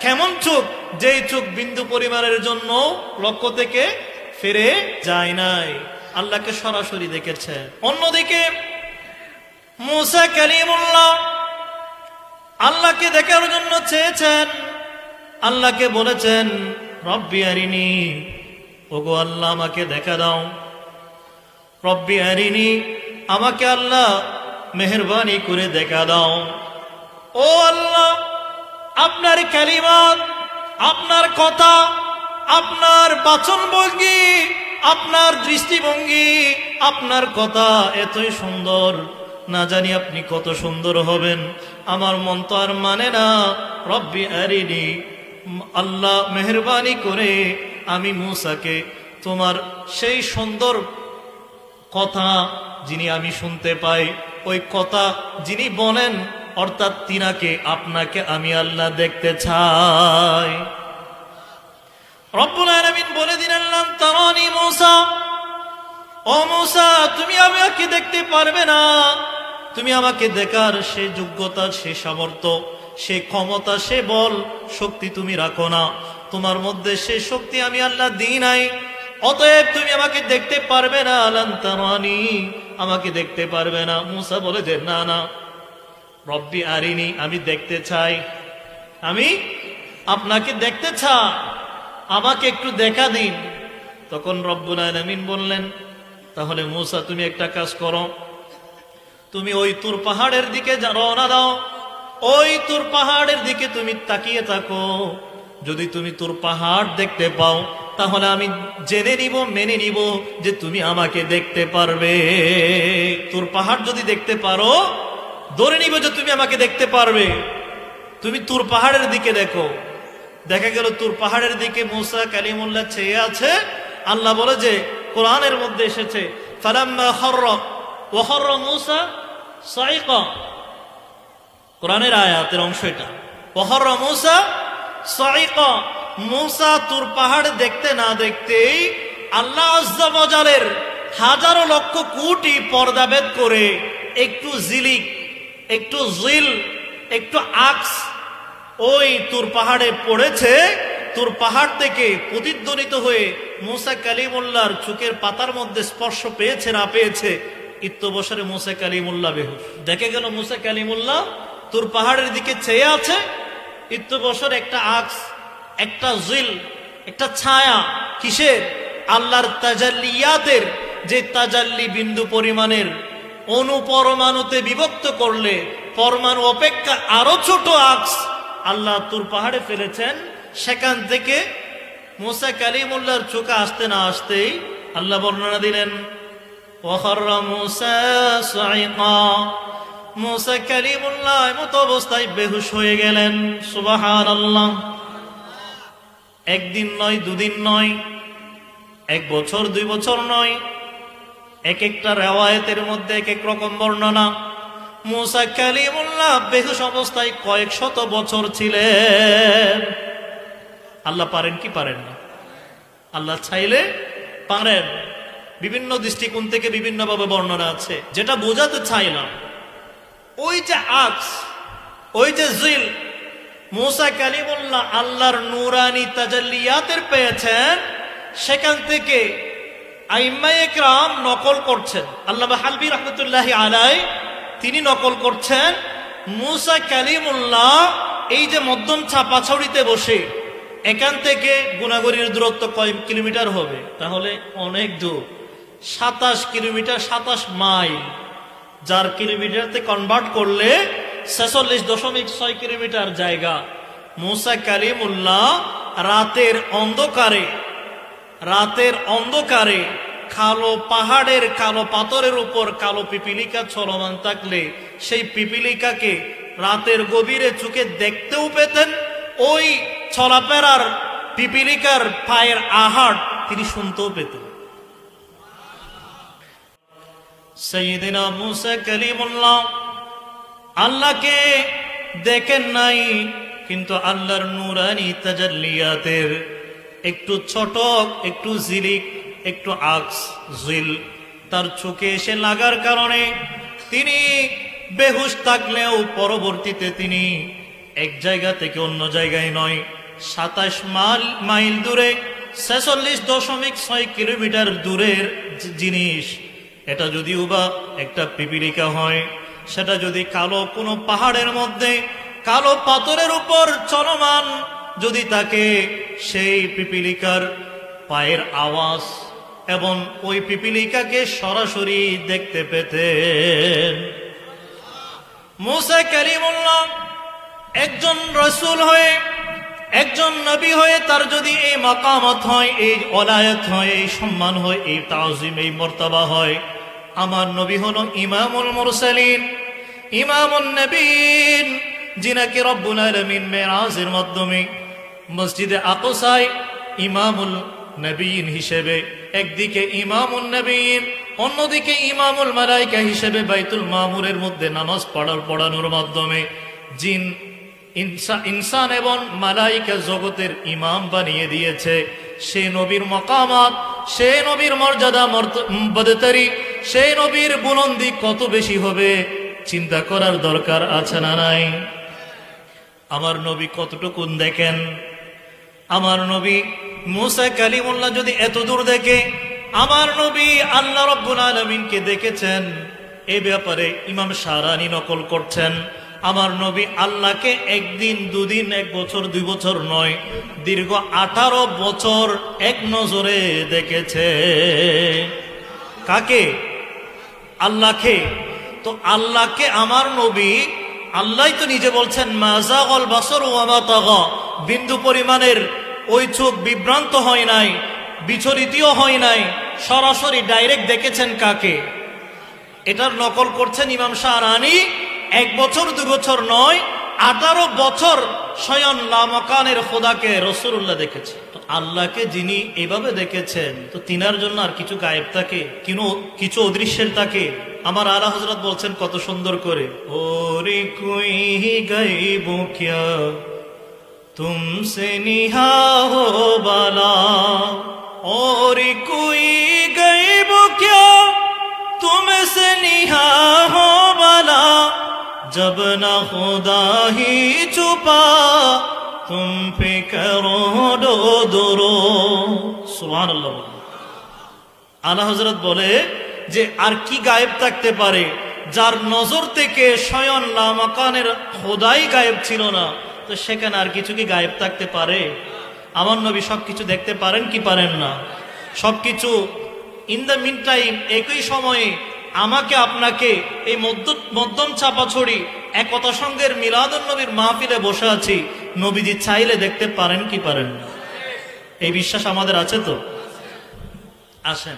কেমন চোখ? যেই চোখ বিন্দু পরিমাণের জন্য লক্ষ্য থেকে ফিরে যায় নাই। আল্লাহকে সরাসরি দেখেছে। অন্যদিকে, মুসা কালিমুল্লাহ আল্লাহকে দেখার জন্য চেয়েছেন। আল্লাহকে বলেছেন, রব্বি আরিনি। ওগো আল্লাহ, আমাকে দেখা দাও। রব্বি আরিনি, আমাকে আল্লাহ মেহরবানি করে দেখা দাও। ও আল্লাহ আপনার ক্যালিমান আপনার কথা, আপনার বাচন ভঙ্গি আপনার দৃষ্টিভঙ্গি, আপনার কথা এতই সুন্দর। না জানি আপনি কত সুন্দর হবেন। আমার মন তো আর মানে না। রব্বি আরিনি, আল্লাহ মেহরবানি করে আমি মুসাকে তোমার সেই সুন্দর কথা যিনি আমি শুনতে পাই, ওই কথা যিনি বলেন অর্থাৎ তিনাকে আপনাকে আমি আল্লাহ দেখতে চাই। বলে দিলেন মূসা। তুমি দেখতে পারবে না। তুমি আমাকে দেখার সে যোগ্যতা, সে সে ক্ষমতা, সে বল, শক্তি তুমি রাখো না। তোমার মধ্যে সে শক্তি আমি আল্লাহ দিই নাই। অতএব তুমি আমাকে দেখতে পারবে না। আলান্তারানি আমাকে দেখতে পারবে না। মুসা বলে যে, না না। রব্বি আরিনি, আমি দেখতে চাই। আমি আপনাকে দেখতে চাই। আমাকে একটু দেখা দিন। তখন রব্বুল আলামিন বললেন, তাহলে মুসা, তুমি একটা কাজ করো। তুমি ওই তুর পাহাড়ের দিকে রওনা দাও। ওই তুর পাহাড়ের দিকে তুমি তাকিয়ে থাকো। যদি তুমি তোর পাহাড় দেখতে পাও, তাহলে আমি জেনে নিব, মেনে নিব যে তুমি আমাকে দেখতে পারবে। তোর পাহাড় যদি দেখতে পারো ধরে নিব যে তুমি আমাকে দেখতে পারবে। তুমি তুর পাহাড়ের দিকে দেখো। দেখা গেল তুর পাহাড়ের দিকে মুসা কালিমুল্লাহ চেয়ে আছে। আল্লাহ বলে যে, কোরআনের মধ্যে এসেছে কোরআনের আয়াতের অংশ এটা। ওখর্র মুসা সাইকা। মুসা তুর পাহাড় দেখতে না দেখতেই আল্লাহ হাজারো লক্ষ কোটি পর্দাবেদ করে একটু জিলিক একটু জিল একটু আক্স। ওই তুর পাহাড়ে পড়েছে, তুর পাহাড় থেকে প্রতিধ্বনিত হয়ে মুসা কালিমুল্লার চোখের পাতার মধ্যে স্পর্শ পেয়েছে না পেয়েছে, ইত্যবসরে মুসা কালিমুল্লাহ বেহুশ। দেখে গেল মুসা কালিমুল্লাহ তুর পাহাড়ের দিকে চেয়ে আছে, ইত্যবসর একটা আক্স, একটা জিল একটা ছায়া। কিসের? আল্লাহর তাজাল্লিয়াতের, যে তাজাল্লি বিন্দু পরিমাণের। অনুপরমাণুতে বিভক্ত করলে পরমাণু অপেক্ষা আরও ছোট আক্স আল্লাহ তুর পাহাড়ে ফেলেছেন। সেখান থেকে মোসা কালিমুল্লার চোখে আসতে না আসতেই আল্লাহ বর্ণনা দিলেন অবস্থায় বেহুশ হয়ে গেলেন আল্লাহ একদিন নয়, দুদিন নয়, এক বছর, দুই বছর নয় এক একটা রেওয়ায়তের মধ্যে এক এক রকম বর্ণনা। মুসা কালিমুল্লাহ বেহুশ অবস্থায় কয়েক শত বছর ছিলেন। আল্লাহ পারেন কি পারেন না? আল্লাহ চাইলে পারেন। বিভিন্ন দৃষ্টিকোণ থেকে বিভিন্নভাবে বর্ণনা আছে। যেটা বোঝাতে চাইলাম। ওই যে আক্স, ওই যে জিল, মুসা কালিমুল্লাহ আল্লাহর নুরানি তাজাল্লিয়াতের পেয়েছেন, সেখান থেকে আইম্মাইকরাম নকল করছেন। আল্লাহ হালবি রহমতুল্লাহ আলাই তিনি নকল করছেন, মুসা কালিমুল্লাহ, এই যে মধ্যম ছাপাছড়িতে বসে, এখান থেকে গুনাগরির দূরত্ব কয়েক কিলোমিটার হবে? তাহলে অনেক দূর। সাতাশ কিলোমিটার, সাতাশ মাইল। যার কিলোমিটারতে কনভার্ট করলে ছেচল্লিশ দশমিক ছয় কিলোমিটার জায়গা। মুসা কালিমুল্লাহ রাতের অন্ধকারে রাতের অন্ধকারে কালো পাহাড়ের, কালো পাথরের উপর কালো পিপিলিকা চলমান থাকলে সেই পিপিলিকাকে রাতের গভীরে চোখে দেখতেও পেতেন। ওই চলাফেরার পিপিলিকার পায়ের আহাট তিনি শুনতেও পেতেন। আল্লাহকে দেখেন নাই, কিন্তু আল্লাহর নুরানি তাজাল্লিয়াতের একটু ছটক একটু জিলিক একটু আক্স জিল তার চোখে এসে লাগার কারণে তিনি বেহুশ থাকলেও পরবর্তীতে তিনি এক জায়গা থেকে অন্য জায়গায় নয়, সাতাশ মাইল মাইল দূরে, ছেচল্লিশ দশমিক ছয় কিলোমিটার দূরের জিনিস। এটা যদিও বা একটা পিপিলিকা হয়, সেটা যদি কালো কোনো পাহাড়ের মধ্যে, কালো পাথরের উপর চলমান যদি তাকে সেই পিপিলিকার পায়ের আওয়াজ এবং ওই পিপিলিকাকে সরাসরি দেখতে পেতেন। মুসা করিমুল্লাহ একজন রসুল হয়ে, একজন নবী হয়ে তার যদি এই মাকামত হয়, এই অলায়ত হয়, এই সম্মান হয়, এই তাজিম এই মর্তবা হয়, আমার নবী হলো ইমামুল মুরসালিন ইমামুল নবীন, যিনাকে রব্বুল আলমিন মেরাজের মাধ্যমে মসজিদে আকসায় ইমামুল নবীন হিসেবে, একদিকে ইমামুল নবীন, অন্যদিকে ইমামুল মালাইকা হিসেবে বাইতুল মামুরের মধ্যে নামাজ পড়ার পড়ানোর মাধ্যমে জিন, ইনসা- ইনসান এবং মালাইকা জগতের ইমাম বানিয়ে দিয়েছে। সে নবীর মকামাত, সে নবীর মর্যাদা বদতারি, সে নবীর বুলন্দি কত বেশি হবে চিন্তা করার দরকার আছে না নাই? আমার নবী কতটুকুন দেখেন? আমার নবী মুসা কালিমুল্লাহ যদি এত দূর দেখে, আমার নবী আল্লাহ রব্বুল আলমিনকে দেখেছেন, এ ব্যাপারে ইমাম সারানি নকল করছেন। আমার নবী আল্লাহকে একদিন, দুদিন, এক বছর, দুই বছর নয়, দীর্ঘ আঠারো বছর এক নজরে দেখেছে। কাকে? আল্লাহকে। তো আল্লাহকে আমার নবী, আল্লাহ তো নিজে বলছেন মাজাগল বাসর ওয়ামাতাগা বিন্দু পরিমাণের ওই চোখ বিভ্রান্ত হয় নাই, বিচলিতও হয় নাই, সরাসরি ডাইরেক্ট দেখেছেন কাকে? এটার নকল করছেন ইমাম শাহ রানী, এক বছর, দু বছর নয়, আঠারো বছর স্বয়ং লামকানের খোদাকে রসুল্লাহ দেখেছে। তো আল্লাহকে যিনি এভাবে দেখেছেন, তো তিনার জন্য আর কিছু গায়েব থাকে? কিনো, কিছু অদৃশ্যের থাকে? আমার আলা হজরত বলছেন, কত সুন্দর করে, ওরে কুই গাইব तुमसे निहा हो बाला और कोई गैब क्या तुमसे निहा हो बाला जब न खुदा ही छुपा तुम पे करो डो दोरो सुभान अल्लाह আলা হজরত বলে যে আর কি গায়েব থাকতে পারে যার নজর থেকে স্বয়ং লামাকানের খোদাই গায়েব ছিল না তো সেখানে আর কিছু কি গায়েব থাকতে পারে? আমার নবী সব কিছু দেখতে পারেন কি পারেন না? সব কিছু ইন দ্য মিন টাইম একই সময়ে আমাকে আপনাকে এই মধ্য, মধ্যম চাপা ছড়ি একতা সঙ্গের মিলাদুন নবীর মাহফিলে বসে আছি। নবীজি চাইলে দেখতে পারেন কি পারেন না? এই বিশ্বাস আমাদের আছে তো? আসেন।